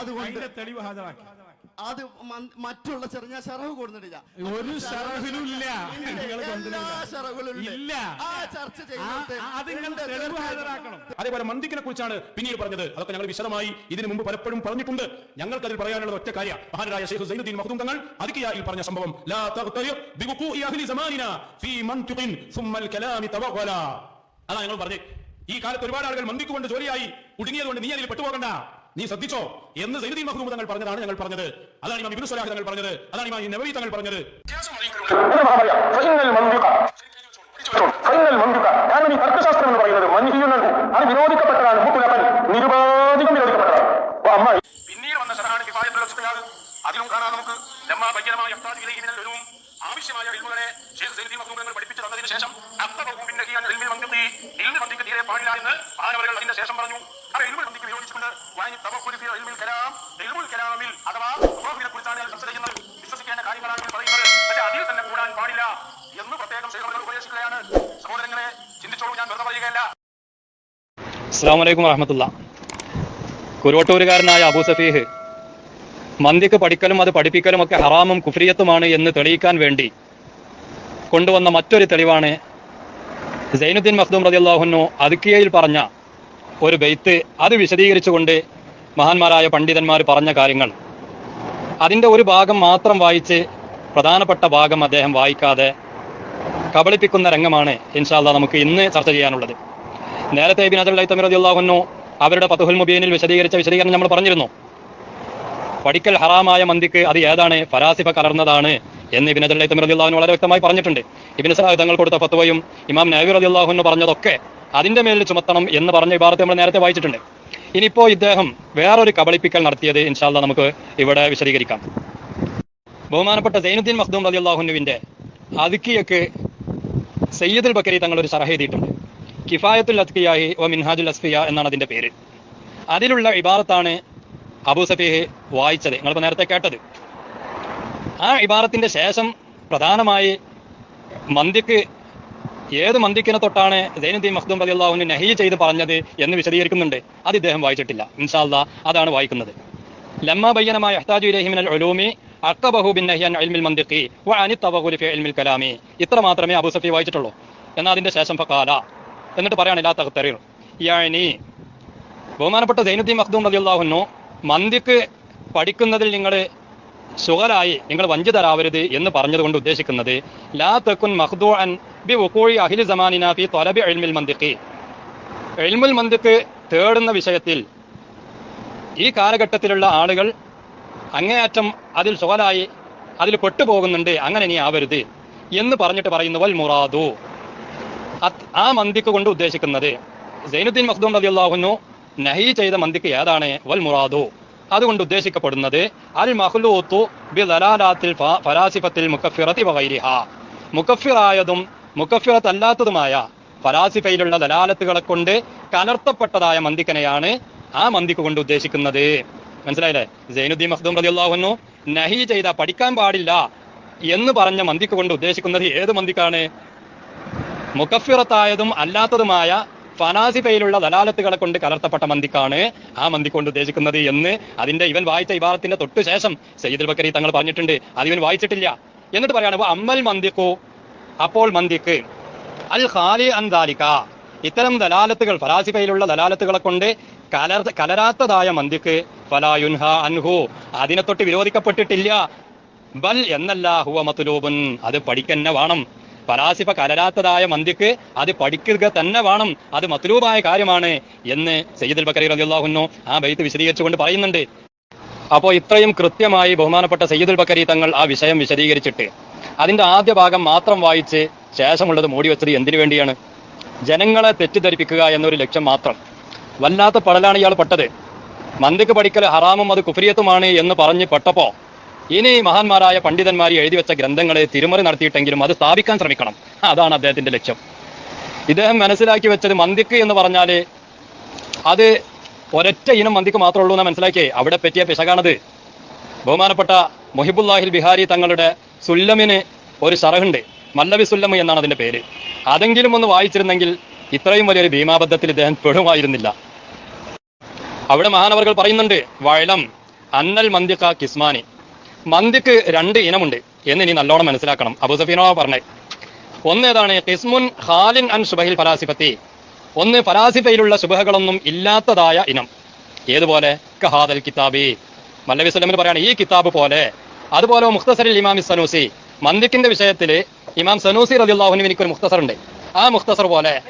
അതുകൊണ്ട് അതിന്റെ തെളിവ് ഹാജരാക്കി. അത് മറ്റുള്ള ചെറിയ ഞാൻ ഷറഹ് കൊടുത്തിട്ടില്ല. ഒരു ഷറഹിലും ഇല്ല. ആ ചർച്ച അതേപോലെ മന്ദിക്കിനെ കുറിച്ചാണ് പിന്നീട് പറഞ്ഞത്. അതൊക്കെ ഞങ്ങൾ വിശദമായി ഇതിനു മുമ്പ് പലപ്പോഴും പറഞ്ഞിട്ടുണ്ട്. ഞങ്ങൾക്ക് അതിൽ പറയാനുള്ള ഒറ്റ കാര്യം. മഹാനായ ഷെയ്ഖ് സൈനുദ്ദീൻ മഖ്ദൂം തങ്ങൾ അതിക്കിയായിൽ പറഞ്ഞ സംഭവം. ലാ ബിവുഖൂഇ അഹ്ലി സമാനിന ഫീ മൻതിഖിൻ അൽ കലാമി തവഗ്വല അതാ ഞങ്ങൾ പറഞ്ഞു ഈ കാലത്ത് ഒരുപാട് ആളുകൾ മന്ദിക്കുകൊണ്ട് ജോലിയായി. കുടുങ്ങിയതുകൊണ്ട് നീ അതിൽ പെട്ടുപോകണ്ട. നീ ശ്രദ്ധിച്ചോ എന്ന് സൈനുദ്ദീൻ മഖ്ദൂം തങ്ങൾ പറഞ്ഞതാണ് ഞങ്ങൾ പറഞ്ഞത്. അതാണ് ഇമാം ഇബ്നു സലാഹ് തങ്ങൾ പറഞ്ഞത്. അതാണ് ഇമാം നബവി തങ്ങൾ പറഞ്ഞത്. കാരണം ഈ തർക്കശാസ്ത്രം എന്ന് പറയുന്നത് മൻഹിയുന്നുണ്ട് അത് വിരോധിക്കപ്പെട്ടതാണ് മുത്തുലപ്പൻ നിരുപാധികം വിരോധിക്കപ്പെട്ടതാണ് പിന്നീട് വന്ന ശരാണ് അതിലും കാണാം നമുക്ക് ലമ്മാ ബയ്യനമായ ആവശ്യമായ ഇൽമുകളെ ശേഖങ്ങൾ പഠിപ്പിച്ചു തന്നതിന് ശേഷം ഇൽമിക്ക് തീരെ പാടില്ല എന്ന് ആരവകൾ അതിന്റെ ശേഷം പറഞ്ഞു. ആ ഇൽമുൽ മന്ദിക്ക് വിയോജിച്ചുകൊണ്ട് വാങ്ങി തവക്കുരുത്തിയ കലാം ഇൽമുൽ കലാമിൽ അഥവാ ഉറവിനെ കുറിച്ചാണ് ചർച്ച വിശ്വസിക്കേണ്ട കാര്യങ്ങളാണ് പറയുന്നത്. പക്ഷെ അതിൽ തന്നെ കൂടാൻ പാടില്ല എന്ന് പ്രത്യേകം ശേഖരങ്ങൾ ഉപദേശിക്കുകയാണ്. സഹോദരങ്ങളെ ചിന്തിച്ചോളൂ ഞാൻ വെറുതെ പറയുകയല്ല. അസ്സാം വലൈക്കും വാഹമത്തുള്ള കുരുവട്ടൂരുകാരനായ അബൂ സഫീഹ് മന്ദിക്ക് പഠിക്കലും അത് പഠിപ്പിക്കലും ഒക്കെ ഹറാമും കുഫ്രിയത്തുമാണ് എന്ന് തെളിയിക്കാൻ വേണ്ടി കൊണ്ടുവന്ന മറ്റൊരു തെളിവാണ്. സൈനുദ്ദീൻ മഖ്ദൂം റളിയല്ലാഹുന്നു അതുക്കിയയിൽ പറഞ്ഞ ഒരു ബെയ്ത്ത് അത് വിശദീകരിച്ചുകൊണ്ട് മഹാന്മാരായ പണ്ഡിതന്മാർ പറഞ്ഞ കാര്യങ്ങൾ. അതിന്റെ ഒരു ഭാഗം മാത്രം വായിച്ച് പ്രധാനപ്പെട്ട ഭാഗം അദ്ദേഹം വായിക്കാതെ കബളിപ്പിക്കുന്ന രംഗമാണ് ഇൻഷാല്ല നമുക്ക് ഇന്ന് ചർച്ച ചെയ്യാനുള്ളത്. നേരത്തെ അജൽ തമിർ റളിയല്ലാഹുന്നു അവരുടെ പത്തുഹുൽ മുബീനിൽ വിശദീകരിച്ച വിശദീകരണം നമ്മൾ പറഞ്ഞിരുന്നു. പഠിക്കൽ ഹറാമായ മന്തിക്ക് അത് ഏതാണ്? ഫരാസിഫ കലർന്നതാണ്. എന്ന് ഇബിൻ അജൽ തമിർ റളിയല്ലാഹു വളരെ വ്യക്തമായി പറഞ്ഞിട്ടുണ്ട്. ഇബിൻ സലാഹ് തങ്ങൾ കൊടുത്ത ഫത്വയും ഇമാം നബി റളിയല്ലാഹുന്നു പറഞ്ഞതൊക്കെ അതിന്റെ മേലിൽ ചുമത്തണം എന്ന് പറഞ്ഞ വിഭാഗത്തെ നമ്മൾ നേരത്തെ വായിച്ചിട്ടുണ്ട്. ഇനിയിപ്പോ ഇദ്ദേഹം വേറൊരു കബളിപ്പിക്കൽ നടത്തിയത് ഇൻഷാല്ല നമുക്ക് ഇവിടെ വിശദീകരിക്കാം. ബഹുമാനപ്പെട്ട സൈനുദ്ദീൻ മഖ്ദൂം അള്ളാഹുനുവിന്റെ അതുക്കിയൊക്കെ സയ്യിദുൽ ബക്കരി തങ്ങൾ ഒരു സറഹ എഴുതിയിട്ടുണ്ട്. കിഫായത്തുൽ അത്കിയായി ഓ മിൻഹാജുൽ അസ്ഫിയ എന്നാണ് അതിന്റെ പേര്. അതിലുള്ള ഇബാറത്താണ് അബൂ സഫീഹ് വായിച്ചത്. നിങ്ങളിപ്പോൾ നേരത്തെ കേട്ടത്. ആ ഇബാറത്തിന്റെ ശേഷം പ്രധാനമായി മന്തിക്ക് ഏത് മന്ദിക്കിനെ തൊട്ടാണ് സൈനുദ്ദീൻ മഖ്ദൂം അള്ളാഹുവിന് നഹി ചെയ്ത് പറഞ്ഞത് എന്ന് വിശദീകരിക്കുന്നുണ്ട്. അത് ഇദ്ദേഹം വായിച്ചിട്ടില്ല. ഇൻഷാല്ല അതാണ് വായിക്കുന്നത്. ലമ്മ ബയ്യനമായ യഹ്താജു ഇലൈഹി മിനൽ ഉലൂമി അഖബഹു ബിൻ നഹിയൻ അൽമിൽ മന്തിഖി വ അനി തവഗുലി അൽമിൽ കലാമി. ഇത്ര മാത്രമേ അബൂ സഫി വായിച്ചിട്ടുള്ളൂ. എന്നാൽ അതിന്റെ ശേഷം ഫക്കാല എന്നിട്ട് പറയാണ് ഇല്ലാത്ത തഖ്തറിർ. യാനി. ബഹുമാനപ്പെട്ട സൈനുദ്ദീൻ മഖ്ദൂം റളിയല്ലാഹുന്നു മന്ദിക്ക് പഠിക്കുന്നതിൽ നിങ്ങൾ സുഖരായി നിങ്ങൾ വഞ്ചിതരാവരുത് എന്ന് പറഞ്ഞതുകൊണ്ട് ഉദ്ദേശിക്കുന്നത് ലാ തെക്കുൻ മഹ്ദു അൻ ബി വുഖൂഇ അഹ്ലി സമാനിന ഫി തൊലബി ഇൽമിൽ മന്തിഖി. ഇൽമുൽ മന്തിക്ക് തേടുന്ന വിഷയത്തിൽ ഈ കാലഘട്ടത്തിലുള്ള ആളുകൾ അങ്ങേയറ്റം അതിൽ സുഖരായി അതിൽ പെട്ടുപോകുന്നുണ്ട് അങ്ങനെ നീ ആവരുത് എന്ന് പറഞ്ഞിട്ട് പറയുന്നു വൽ മുറാദു. ആ മന്തിക്ക് കൊണ്ട് ഉദ്ദേശിക്കുന്നത് സൈനുദ്ദീൻ മഖ്ദൂം റളിയല്ലാഹുന്നു നഹി ചെയ്ത മന്തിക്ക് ഏതാണ് വൽ മുറാദു? അതുകൊണ്ട് ഉദ്ദേശിക്കപ്പെടുന്നത് അൽ മഹ്ലൂത്തു ബി ദലാലാത്തിൽ ഫലാസിഫത്തിൽ മുക്കഫിറത്തി വൈരിഹ മുക്കഫിറായതും മുക്കഫിറത്തല്ലാത്തതുമായ ഫലാസിഫയിലുള്ള ദലാലത്തുകളെ കൊണ്ട് കലർത്തപ്പെട്ടതായ മന്തിക്കനെയാണ് ആ മന്തിക്ക് കൊണ്ട് ഉദ്ദേശിക്കുന്നത്. മനസ്സിലായില്ലേ? സൈനുദ്ദീൻ മഖ്ദൂം റളിയല്ലാഹുന്നു നഹി ചെയ്ത പഠിക്കാൻ പാടില്ല എന്ന് പറഞ്ഞ മന്തിക്ക് കൊണ്ട് ഉദ്ദേശിക്കുന്നത് ഏത് മന്തിക്കാണ് മുക്കഫിറത്തായതും അല്ലാത്തതുമായ ഫനാസിഫയിലുള്ള ദലാലത്തുകളെ കൊണ്ട് കലർത്തപ്പെട്ട മന്തിക്കാണ് ആ മന്തി കൊണ്ട് ഉദ്ദേശിക്കുന്നത് എന്ന് അതിന്റെ ഇവൻ വായിച്ച ഇബാറത്തിന്റെ തൊട്ടു ശേഷം സയ്യിദുൽ ബക്കരി തങ്ങൾ പറഞ്ഞിട്ടുണ്ട്. അത് ഇവൻ വായിച്ചിട്ടില്ല. എന്നിട്ട് പറയാണ് "വ അമ്മൽ മന്തിക്കോ അപ്പോൾ മന്തിക്ക്. അൽ ഖാലി അൻദാലിക ഇത്തരം ദലാലത്തുകൾ ഫലാസിഫയിലുള്ള ദലാലത്തുകളെ കൊണ്ട് കലർ കലരാത്തതായ മന്തിക്ക്. ഫലായുൻഹ അൻഹു. അതിനെ തൊട്ട് വിരോധിക്കപ്പെട്ടിട്ടില്ല. ബൽ എന്നല്ല ഹുവ മത്തുലൂബുൻ അത് പഠിക്കന്നെ വേണം. ഫലാസിഫ കലരാത്തതായ മന്തിക്ക് അത് പഠിക്കുക തന്നെ വേണം. അത് മത്രൂപായ കാര്യമാണ് എന്ന് സയ്യിദുൽ ബക്കറി റളിയല്ലാഹുന്നു ആ ബൈത്ത് വിശദീകരിച്ചുകൊണ്ട് പറയുന്നുണ്ട്. അപ്പോൾ ഇത്രയും കൃത്യമായി ബഹുമാനപ്പെട്ട സയ്യിദുൽ ബക്കരി തങ്ങൾ ആ വിഷയം വിശദീകരിച്ചിട്ട് അതിന്റെ ആദ്യ ഭാഗം മാത്രം വായിച്ച് ശേഷമുള്ളത് മൂടി വെച്ചത് എന്തിനു വേണ്ടിയാണ്? ജനങ്ങളെ തെറ്റിദ്ധരിപ്പിക്കുക എന്നൊരു ലക്ഷ്യം മാത്രം. വല്ലാത്ത പടലാണ് ഇയാൾ പെട്ടത്. മന്തിക്ക് പഠിക്കൽ ഹറാമും അത് കുഫ്രിയത്തുമാണ് എന്ന് പറഞ്ഞ് പെട്ടപ്പോ ഇനി മഹാന്മാരായ പണ്ഡിതന്മാർ എഴുതി വെച്ച ഗ്രന്ഥങ്ങളെ തിരുമറി നടത്തിയിട്ടെങ്കിലും അത് സ്ഥാപിക്കാൻ ശ്രമിക്കണം. അതാണ് അദ്ദേഹത്തിന്റെ ലക്ഷ്യം. ഇദ്ദേഹം മനസ്സിലാക്കി വെച്ചത് മന്തിക്ക് എന്ന് പറഞ്ഞാൽ അത് ഒരൊറ്റ ഇനം മന്തിക്ക് മാത്രമേ ഉള്ളൂ എന്ന് മനസ്സിലാക്കിയേ. അവിടെ പറ്റിയ പിശകാണത്. ബഹുമാനപ്പെട്ട മൊഹിബുല്ലാഹിൽ ബിഹാരി തങ്ങളുടെ സുല്ലമിന് ഒരു ഷറഹുണ്ട് മല്ലവി സുല്ലമ് എന്നാണ് അതിന്റെ പേര്. അതെങ്കിലും ഒന്ന് വായിച്ചിരുന്നെങ്കിൽ ഇത്രയും വലിയൊരു ഭീമാബദ്ധത്തിൽ ഇദ്ദേഹം പെടുമായിരുന്നില്ല. അവിടെ മഹാനവർകൾ പറയുന്നുണ്ട് വഴലം അന്നൽ മന്തിക്ക കിസ്മാനി. മന്ദിക്ക് രണ്ട് ഇനമുണ്ട് എന്ന് ഇനി നല്ലോണം മനസ്സിലാക്കണം. അബുസഫീനോ പറഞ്ഞേ. ഒന്ന് ഏതാണ്? കിസ്മുൻ ഖാലിൻ അൻ സുബഹിൽ ഫലാസിഫത്തി. ഒന്ന് ഫലാസിഫയിലുള്ള സുബഹകളൊന്നും ഇല്ലാത്തതായ ഇനം. ഏതുപോലെ? കഹാദൽ കിതാബി. മല്ലബി സ്വലമിന് പറയാണ് ഈ കിതാബ് പോലെ. അതുപോലെ മുഖ്തസറിൽ ഇമാം സനൂസി. മന്ദിക്കിന്റെ വിഷയത്തിൽ ഇമാം സനൂസി റദിയുള്ളാഹുവിന് എനിക്കൊരു മുഖ്തസർ ഉണ്ട് ആ മുഖ്തസർ പോലെ.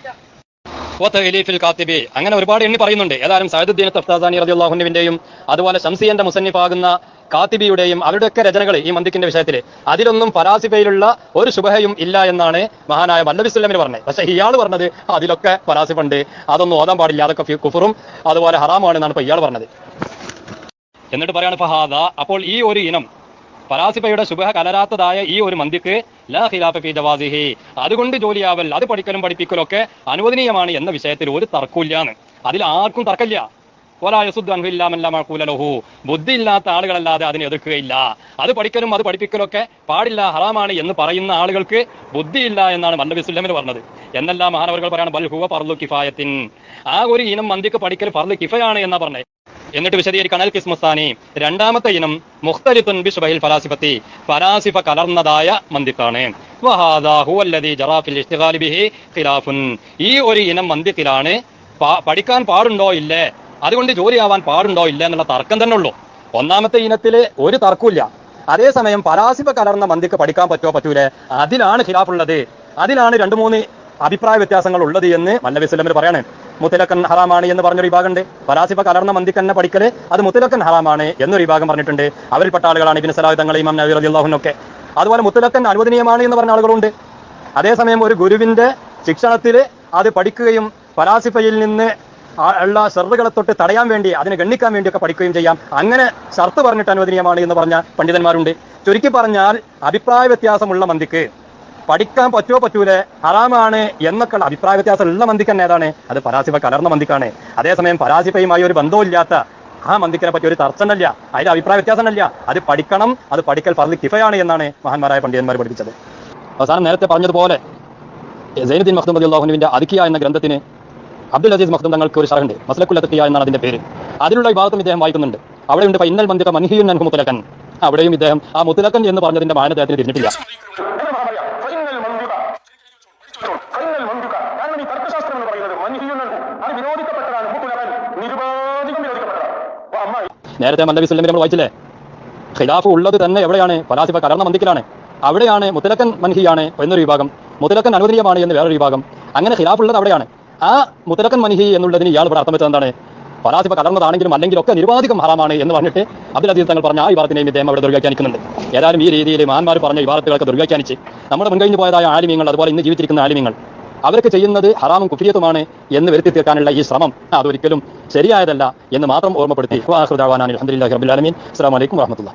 കാത്തിബി അങ്ങനെ ഒരുപാട് എണ്ണി പറയുന്നുണ്ട്. ഏതായാലും സഹദുദ്ദീൻ തഫ്താസാനി റദിയുള്ളാഹുവിന്റെയും അതുപോലെ ഷംസിയന്റെ മുസന്നിഫാകുന്ന കാത്തിബിയുടെയും അവരുടെയൊക്കെ രചനകൾ ഈ മന്ദിക്കിന്റെ വിഷയത്തിൽ അതിലൊന്നും ഫലാസിഫയിലുള്ള ഒരു ശുഭഹയും ഇല്ല എന്നാണ് മഹാനായ മല്ലബി സുല്ലമിന് പറഞ്ഞത്. പക്ഷെ ഇയാൾ പറഞ്ഞത് അതിലൊക്കെ പരാസിഫുണ്ട് അതൊന്നും ഓതാൻ പാടില്ല. അതൊക്കെ കുഫറും അതുപോലെ ഹറാമാണ് എന്നാണ് ഇപ്പൊ ഇയാൾ പറഞ്ഞത്. എന്നിട്ട് പറയാണ് ഫഹാദ അപ്പോൾ ഈ ഒരു ഇനം ഫലാസിഫയുടെ ശുഭ കലരാത്തതായ ഈ ഒരു മന്തിക്ക് ലാ ഖിലാഫ ജവാസിഹി. അതുകൊണ്ട് ജോലിയാവൽ അത് പഠിക്കലും പഠിപ്പിക്കലും ഒക്കെ അനുവദനീയമാണ് എന്ന വിഷയത്തിൽ ഒരു തർക്കമില്ലാന്ന് അതിൽ ആർക്കും തർക്കമില്ല. ലഹു. ബുദ്ധി ഇല്ലാത്ത ആളുകളല്ലാതെ അതിനെ എതിർക്കുകയില്ല. അത് പഠിക്കലും അത് പഠിപ്പിക്കലൊക്കെ പാടില്ല ഹറാമാണ് എന്ന് പറയുന്ന ആളുകൾക്ക് ബുദ്ധിയില്ല എന്നാണ് മല്ലബി സുല്ലമിന് പറഞ്ഞത്. എന്നെല്ലാം മഹാനവർകൾ പറയാണ് ബൽഹുവ ഹുവ ഫർലു കിഫായത്തിൻ. ആ ഒരു ഇനം മന്തിക്ക് പഠിക്കൽ പർലു കിഫയാണ് എന്നാ പറഞ്ഞത് എന്നിട്ട് വിശദീകരിക്കാൻ അൽ രണ്ടാമത്തെ ഇനം മുഖ്തലിത്തുൻ ബിഷുബഹിൽ ഫലാസിഫത്തി. ഫലാസിഫ കലർന്നതായ ഖിലാഫുൻ. ഈ ഒരു ഇനം മന്ദിക്കിലാണ് പഠിക്കാൻ പാടുണ്ടോ ഇല്ലേ? അതുകൊണ്ട് ജോലിയാവാൻ പാടുണ്ടോ ഇല്ല എന്നുള്ള തർക്കം തന്നെ ഉള്ളൂ. ഒന്നാമത്തെ ഇനത്തിൽ ഒരു തർക്കമില്ല അതേസമയം പരാസിപ കലർന്ന മന്തിക്ക് പഠിക്കാൻ പറ്റോ പറ്റൂലെ? അതിലാണ് ഖിലാഫുള്ളത്. അതിലാണ് രണ്ടു മൂന്ന് അഭിപ്രായ വ്യത്യാസങ്ങൾ ഉള്ളത് എന്ന് മല്ലവി സ്വലമിൽ പറയാണ്. മുത്തലക്കൻ ഹറാമാണ് എന്ന് പറഞ്ഞൊരു വിഭാഗമുണ്ട്. പരാസിഫ കലർന്ന മന്തിക്ക് തന്നെ പഠിക്കൽ അത് മുത്തലക്കൻ ഹറാമാണ് എന്നൊരു വിഭാഗം പറഞ്ഞിട്ടുണ്ട്. അവരിൽപ്പെട്ട ആളുകളാണ് ഇബിൻ സലാഹ് തങ്ങൾ ഇമാം നബി റളിയല്ലാഹുവിനൊക്കെ അതുപോലെ മുത്തലക്കൻ അനുവദനീയമാണ് എന്ന് പറഞ്ഞ ആളുകളുണ്ട്. അതേസമയം ഒരു ഗുരുവിന്റെ ശിക്ഷണത്തിൽ അത് പഠിക്കുകയും പരാസിഫയിൽ നിന്ന് ഉള്ള ഷെറുകളെ തൊട്ട് തടയാൻ വേണ്ടി അതിനെ ഗണ്ണിക്കാൻ വേണ്ടിയൊക്കെ പഠിക്കുകയും ചെയ്യാം. അങ്ങനെ ഷർത്ത് പറഞ്ഞിട്ട് അനുവദനീയമാണ് എന്ന് പറഞ്ഞ പണ്ഡിതന്മാരുണ്ട്. ചുരുക്കി പറഞ്ഞാൽ അഭിപ്രായ വ്യത്യാസമുള്ള മന്തിക്ക് പഠിക്കാൻ പറ്റുമോ പറ്റൂലേ ഹറാമാണ് എന്നൊക്കെയുള്ള അഭിപ്രായ വ്യത്യാസം ഉള്ള മന്തിക്ക് തന്നെ ഏതാണ്? അത് പരാസിഫ കലർന്ന മന്തിക്കാണ്. അതേസമയം പരാസിഫയുമായി ഒരു ബന്ധവുമില്ലാത്ത ആ മന്ദിക്കിനെ പറ്റി ഒരു തർച്ചനല്ല അതിന്റെ അഭിപ്രായ വ്യത്യാസമല്ല അത് പഠിക്കണം അത് പഠിക്കൽ പറഞ്ഞ് കിഫയാണ് എന്നാണ് മഹാന്മാരായ പണ്ഡിതന്മാർ പഠിപ്പിച്ചത്. അവസാനം നേരത്തെ പറഞ്ഞതുപോലെ സൈനുദ്ദീൻ മഖ്ദൂം അള്ളാഹുനുവിന്റെ അതിക്കിയ എന്ന ഗ്രന്ഥത്തിന് അബ്ദുൽ അസീസ് മഖ്ദൂം തങ്ങൾക്ക് ഒരു ഷറുണ്ട് മസലക്കുലത്തിയ എന്നാണ് അതിന്റെ പേര്. അതിലുള്ള വിഭാഗത്തും ഇദ്ദേഹം വായിക്കുന്നുണ്ട്. അവിടെയുണ്ട് ഇന്നൽ മന്ദിക മൻഹിയുൻ നൻഹു മുത്തലക്കൻ അവിടെയും ഇദ്ദേഹം ആ മുത്തലക്കൻ എന്ന് പറഞ്ഞതിന്റെ മാന അദ്ദേഹത്തിന് തിരിഞ്ഞിട്ടില്ല നേരത്തെ മല്ലബി സ്വലമിൽ നമ്മൾ വായിച്ചില്ലേ? ഖിലാഫ് ഉള്ളത് തന്നെ എവിടെയാണ്? ഫലാസിഫ കലർന്ന മന്ദിക്കിലാണ്. അവിടെയാണ് മുത്തലക്കൻ മൻഹിയാണ് എന്നൊരു വിഭാഗം. മുത്തലക്കൻ അനുവദനീയമാണ് എന്ന് വേറൊരു വിഭാഗം. അങ്ങനെ ഖിലാഫ് ഉള്ളത് അവിടെയാണ്. ആ മുത്തലക്കൻ മനിഹി എന്നുള്ളതിന് ഇയാൾ ഇവിടെ അർത്ഥം വെച്ചത് എന്താണ് ഫലാസിഫ കലർന്നതാണെങ്കിലും അല്ലെങ്കിൽ ഒക്കെ നിരുപാധികം ഹറാമാണ് എന്ന് പറഞ്ഞിട്ട് അബ്ദുൽ അസീസ് തങ്ങൾ പറഞ്ഞ ആ വിവാദത്തിനെയും ഇദ്ദേഹം അവിടെ ദുർവ്യാഖ്യാനിക്കുന്നുണ്ട്. ഏതായാലും ഈ രീതിയിൽ മഹാന്മാർ പറഞ്ഞ വിവാദത്തുകളൊക്കെ ദുർവ്യാഖ്യാനിച്ച് നമ്മുടെ മുൻകഴിഞ്ഞു പോയതായ ആലിമ്യങ്ങൾ അതുപോലെ ഇന്ന് ജീവിച്ചിരിക്കുന്ന ആലിമ്യങ്ങൾ അവർക്ക് ചെയ്യുന്നത് ഹറാമും കുഫിയത്തുമാണ് എന്ന് വരുത്തി തീർക്കാനുള്ള ഈ ശ്രമം അതൊരിക്കലും ശരിയായതല്ല എന്ന് മാത്രം ഓർമ്മപ്പെടുത്തി. അലഹമുല്ലാ റബുലാലമീൻ അസ്സാം വലൈക്കും വാഹമത്തുള്ള